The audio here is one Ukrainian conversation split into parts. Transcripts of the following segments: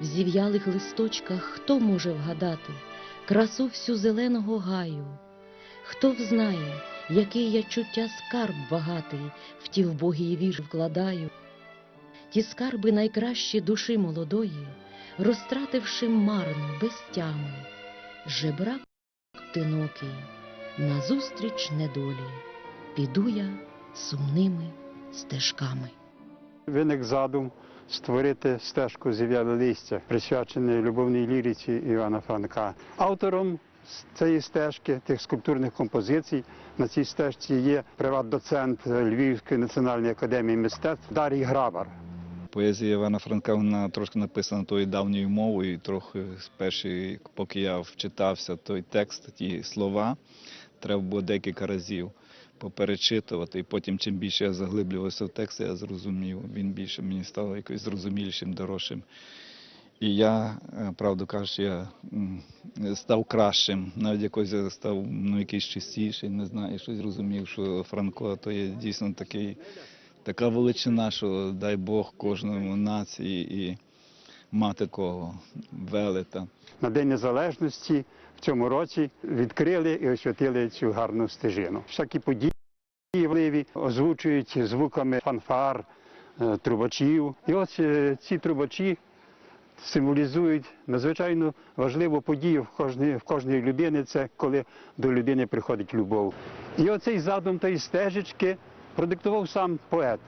В зів'ялих листочках хто може вгадати красу всю зеленого гаю? Хто взнає, який я чуття скарб багатий в ті вбогії віж вкладаю? Ті скарби найкращі душі молодої, розтративши марно, без тями, жебрак одинокий, назустріч недолі, піду я сумними стежками. Виник задум створити стежку зів'яле листя, присвячений любовній ліріці Івана Франка. Автором цієї стежки, тих скульптурних композицій, на цій стежці є приват-доцент Львівської національної академії мистецтв Дарій Грабар. Поезія Івана Франка вона трошки написана тою давньою мовою, і трохи спершу, поки я вчитався той текст, ті слова, треба було декілька разів поперечитувати. І потім, чим більше я заглиблювався в текст, я зрозумів, він більше мені став якось зрозумілішим, дорожчим. І я, е, правду кажучи, я став кращим, навіть якось я став ну, якийсь чистіший, не знаю, щось зрозумів, що Франко то є дійсно такий така величина, що дай Бог кожному нації і мати такого велета. На День Незалежності в цьому році відкрили і освятили цю гарну стежину. Всякі події важливі озвучують звуками фанфар, е, трубачів. І ось е, ці трубачі символізують надзвичайно важливу подію в кожній, в кожній людини, це коли до людини приходить любов. І оцей задум тої стежечки продиктував сам поет.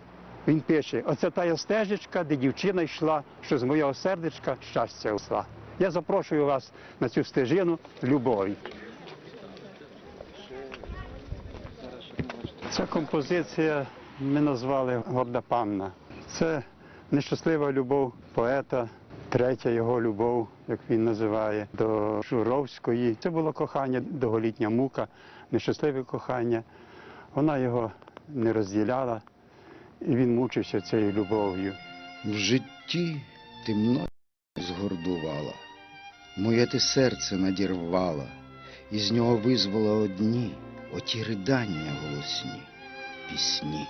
Він пише: оце тая стежечка, де дівчина йшла, що з моєго сердечка щастя усла. Я запрошую вас на цю стежину любові. Ця композиція ми назвали Горда панна. Це нещаслива любов поета, третя його любов, як він називає, до Журовської. Це було кохання, довголітня мука, нещасливе кохання. Вона його не розділяла, і він мучився цією любов'ю. В житті ти мною згордувала, моє ти серце надірвала, і з нього визвола одні оті ридання голосні, пісні.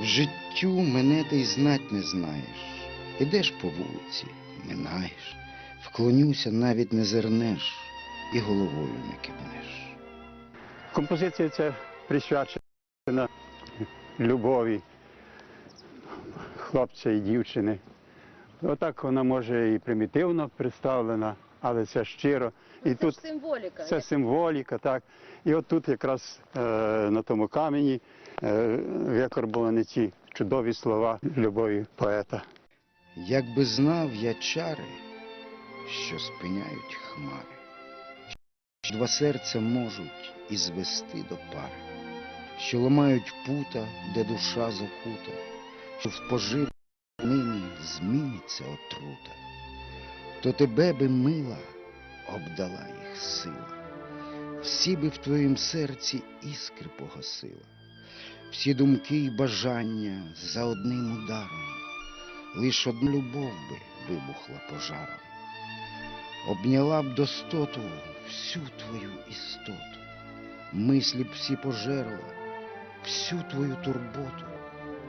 В життю мене ти й знать не знаєш, ідеш по вулиці, минаєш, вклонюся, навіть не зернеш, і головою не кивнеш. Композиція ця присвячена любові хлопця і дівчини. Отак вона може і примітивно представлена, але це щиро. І тут символіка. це символіка, так. І от тут якраз е, на тому камені е, викарбовані ці чудові слова любові поета. Якби знав я чари, що спиняють хмари, що два серця можуть і звести до пари, що ламають пута, де душа закута, що в поживі нині зміниться отрута, то тебе би мила обдала їх сила, всі би в твоїм серці іскри погасила, всі думки й бажання за одним ударом лиш одна любов би вибухла пожаром, обняла б достоту всю твою істоту, мислі б всі пожерла, всю твою турботу,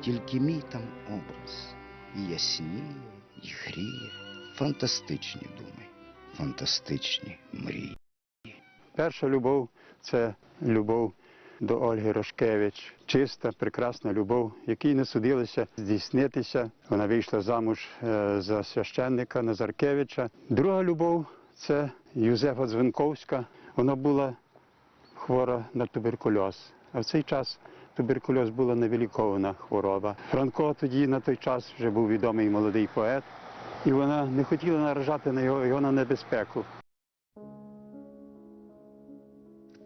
тільки мій там образ і ясніє, і гріє, фантастичні думи, фантастичні мрії. Перша любов це любов до Ольги Рошкевич. Чиста, прекрасна любов, якій не судилося здійснитися. Вона вийшла замуж е, за священника Назаркевича. Друга любов це Юзефа Дзвенковська. Вона була хвора на туберкульоз. А в цей час туберкульоз була невилікована хвороба. Франко тоді на той час вже був відомий молодий поет, і вона не хотіла наражати на його, його на небезпеку.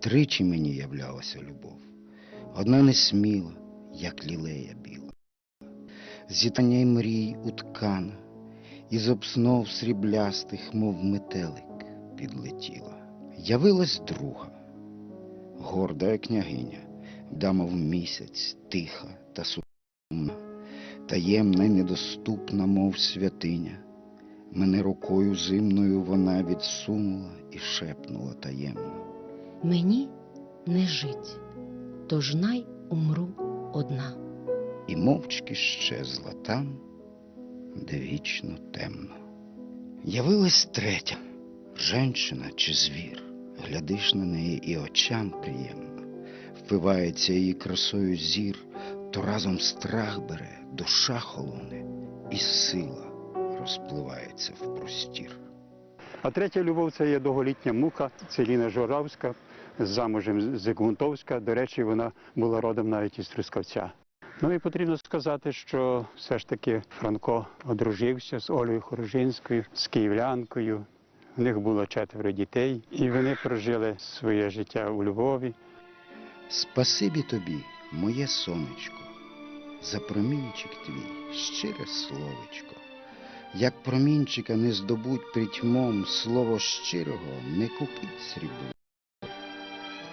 Тричі мені являлася любов, одна несміла, як лілея біла, зітання й мрій уткана, із обснов сріблястих, мов метелик, підлетіла. Явилась друга, горда княгиня, дама в місяць, тиха та сумна, таємна й недоступна, мов святиня. Мене рукою зимною вона відсунула і шепнула таємно. Мені не жить, тож най умру одна. і мовчки щезла там, де вічно темно. Явилась третя, женщина чи звір. Глядиш на неї і очам приємно. Впивається її красою зір, то разом страх бере, душа холоне, і сила розпливається в простір. А третя любов це є довголітня мука, це Ліна Журавська, з замужем Зигмунтовська. До речі, вона була родом навіть із Трускавця. Ну і потрібно сказати, що все ж таки Франко одружився з Олею Хорожинською, з київлянкою. У них було четверо дітей, і вони прожили своє життя у Львові. Спасибі тобі, моє сонечко, за промінчик твій, щире словечко. Як промінчика не здобуть притьмом, слово щирого не купить срібло.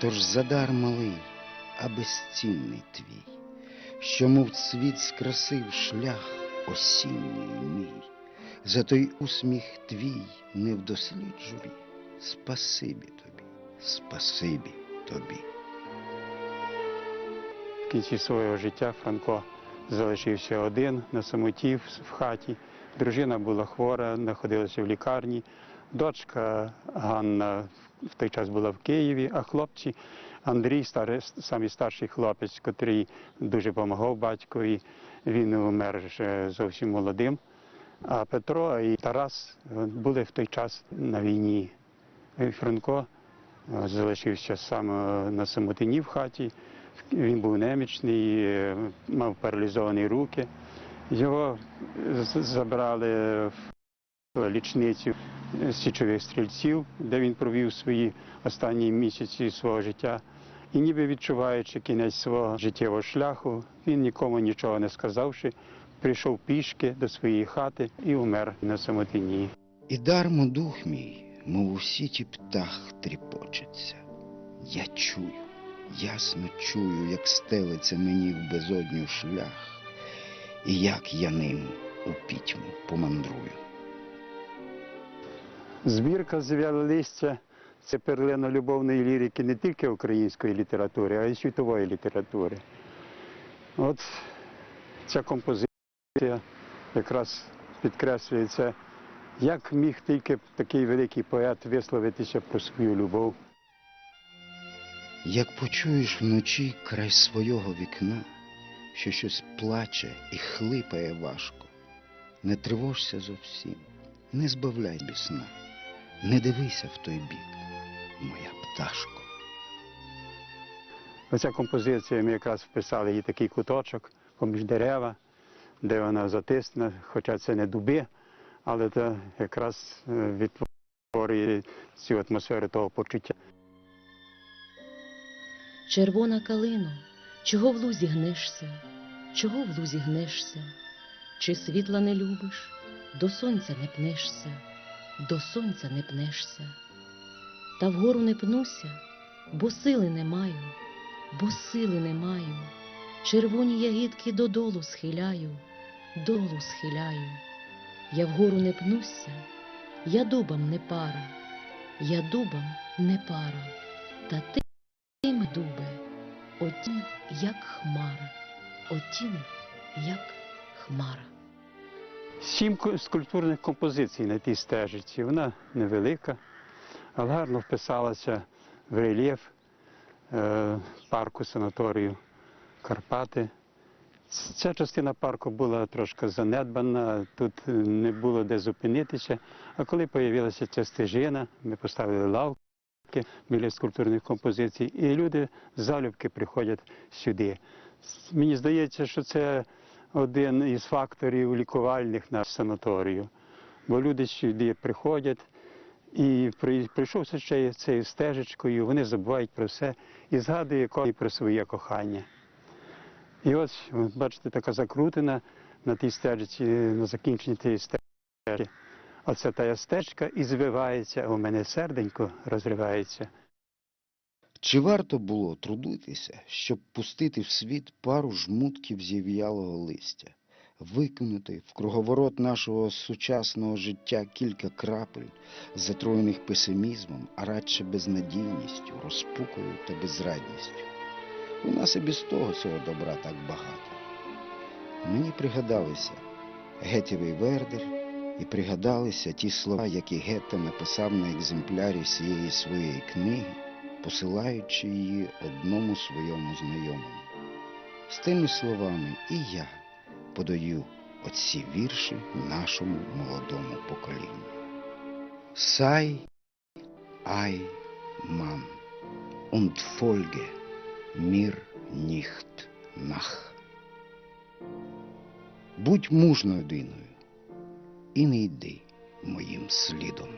Тож задар малий, а безцінний твій, що мов цвіт скрасив шлях осінній мій, за той усміх твій не вдосліджуві. Спасибі тобі, спасибі тобі. В кінці свого життя Франко залишився один на самоті в хаті. Дружина була хвора, знаходилася в лікарні. Дочка Ганна в той час була в Києві, а хлопці Андрій, старий, самий старший хлопець, який дуже допомагав батькові, він умер ще зовсім молодим. А Петро і Тарас були в той час на війні. Франко е, залишився сам е, на самотині в хаті. Він був немічний, е, мав паралізовані руки. Його забрали в лічницю січових стрільців, де він провів свої останні місяці свого життя. І ніби відчуваючи кінець свого життєвого шляху, він нікому нічого не сказавши, прийшов пішки до своєї хати і умер на самотині. І дармо дух мій, мов у сіті птах тріпочеться. Я чую, ясно чую, як стелиться мені в безодню шлях, і як я ним у пітьму помандрую. Збірка «Зв'яле листя це перлина любовної лірики не тільки української літератури, а й світової літератури. От ця композиція якраз підкреслює це, як міг тільки такий великий поет висловитися про свою любов. Як почуєш вночі край свого вікна, що щось плаче і хлипає важко, не тривожся зовсім, не збавляй бісна, не дивися в той бік, моя пташко. Оця композиція ми якраз вписали їй такий куточок поміж дерева, де вона затисна, хоча це не дуби, але це якраз е, відтворює цю атмосферу того почуття. Червона калино, чого в лузі гнешся, чого в лузі гнешся? Чи світла не любиш, до сонця не пнешся, до сонця не пнешся. Та вгору не пнуся, бо сили не маю, бо сили не маю. Червоні ягідки додолу схиляю, долу схиляю. Я вгору не пнуся, я дубам не пара, я дубам не пара, та ти дубе, отінь, як хмара, отінь, як хмара. Сім скульптурних композицій на тій стежиці. Вона невелика, але гарно вписалася в рельєф е, парку санаторію Карпати. Ця частина парку була трошки занедбана, тут е, не було де зупинитися. А коли з'явилася ця стежина, ми поставили лавки біля скульптурних композицій, і люди залюбки приходять сюди. Мені здається, що це один із факторів лікувальних на санаторію. Бо люди сюди приходять і при- прийшовши ще цією стежечкою, вони забувають про все і згадують ко- про своє кохання. І ось, бачите, така закрутина на тій стежці, на закінченні тієї стежки. Оце та стежка і звивається, а у мене серденько розривається. Чи варто було трудитися, щоб пустити в світ пару жмутків зів'ялого листя, викинути в круговорот нашого сучасного життя кілька крапель, затроєних песимізмом, а радше безнадійністю, розпукою та безрадністю? У нас і без того цього добра так багато. Мені пригадалися Гетєвий Вердер І пригадалися ті слова, які Гетте написав на екземплярі всієї своєї книги, посилаючи її одному своєму знайомому. З тими словами і я подаю оці вірші нашому молодому поколінню. Сай ай ман und folge mir nicht nach. Будь мужною людиною і не йди моїм слідом.